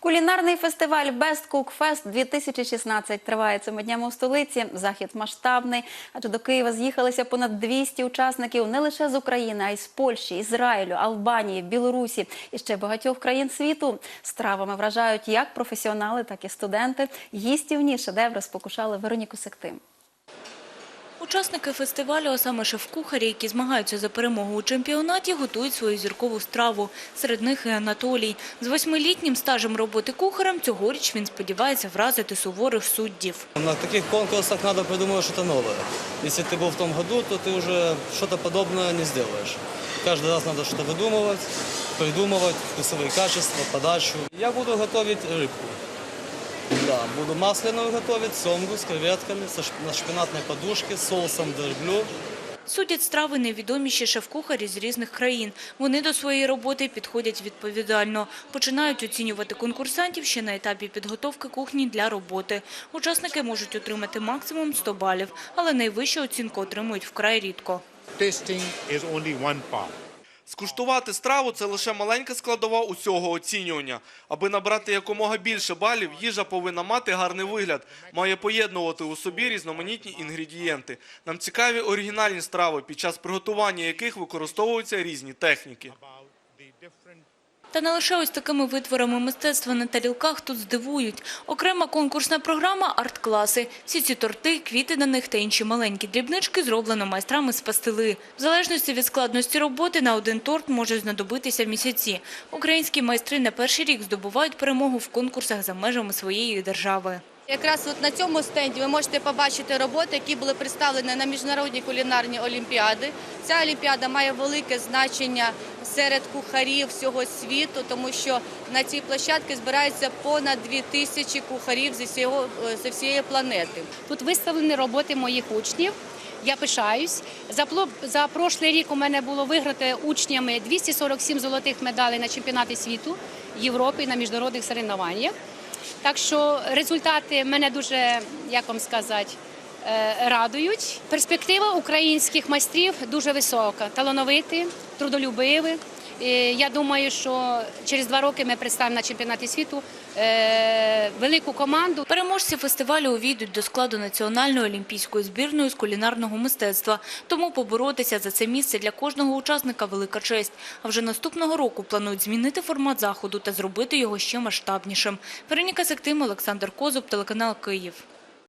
Кулінарний фестиваль Best Cook Fest 2016 триває цими днями у столиці. Захід масштабний, адже до Києва з'їхалися понад 200 учасників не лише з України, а й з Польщі, Ізраїлю, Албанії, Білорусі і ще багатьох країн світу. Стравами вражають як професіонали, так і студенти. Їстівні шедеври спокушали Вероніку Сектим. Учасники фестивалю, а саме шеф-кухарі, які змагаються за перемогу у чемпіонаті, готують свою зіркову страву. Серед них і Анатолій. З восьмилітнім стажем роботи кухарем цьогоріч він сподівається вразити суворих суддів. На таких конкурсах надо придумывать что-то новое. Если ты был в том году, то ты уже что-то подобное не сделаешь. Каждый раз надо что-то выдумывать, придумывать, вкусовые качества, подачу. Я буду готовить рыбку. Да, буду масляную готовить, семгу с креветками, со шп- на шпинатной подушке, с соусом дерблю. Судять страви найвідоміші шеф-кухарі з різних країн. Вони до своєї роботи підходять відповідально. Починають оцінювати конкурсантів ще на етапі підготовки кухні для роботи. Учасники можуть отримати максимум 100 балів, але найвищу оцінку отримують вкрай рідко. tasting is only one part. Скуштувати страву це лише маленька складова усього оцінювання. Аби набрати якомога більше балів, їжа повинна мати гарний вигляд, має поєднувати у собі різноманітні інгредієнти. Нам цікаві оригінальні страви, під час приготування яких використовуються різні техніки. Та не лише ось такими витворами мистецтва на тарілках тут здивують. Окрема конкурсна програма «Арт-класи». Всі ці торти, квіти на них та інші маленькі дрібнички зроблено майстрами з пастили. В залежності від складності роботи на один торт може знадобитися місяці. Українські майстри не перший рік здобувають перемогу в конкурсах за межами своєї держави. Якраз от на цьому стенді ви можете побачити роботи, які були представлені на міжнародні кулінарні олімпіади. Ця олімпіада має велике значення серед кухарів всього світу, тому що на цій площадці збирається понад дві тисячі кухарів зі всього зі всієї планети. Тут виставлені роботи моїх учнів. Я пишаюсь. За, за прошлий рік у мене було виграти учнями 247 золотих медалей на чемпіонаті світу, Європи на міжнародних соревнованнях. Так що результати мене дуже, як вам сказати, е, радують. Перспектива українських майстрів дуже висока, талановиті, трудолюбиві. Я думаю, що через два роки ми представимо на чемпіонаті світу е, велику команду. Переможці фестивалю увійдуть до складу національної олімпійської збірної з кулінарного мистецтва. Тому поборотися за це місце для кожного учасника – велика честь. А вже наступного року планують змінити формат заходу та зробити його ще масштабнішим. Вероніка Сектим, Олександр Козуб, телеканал «Київ».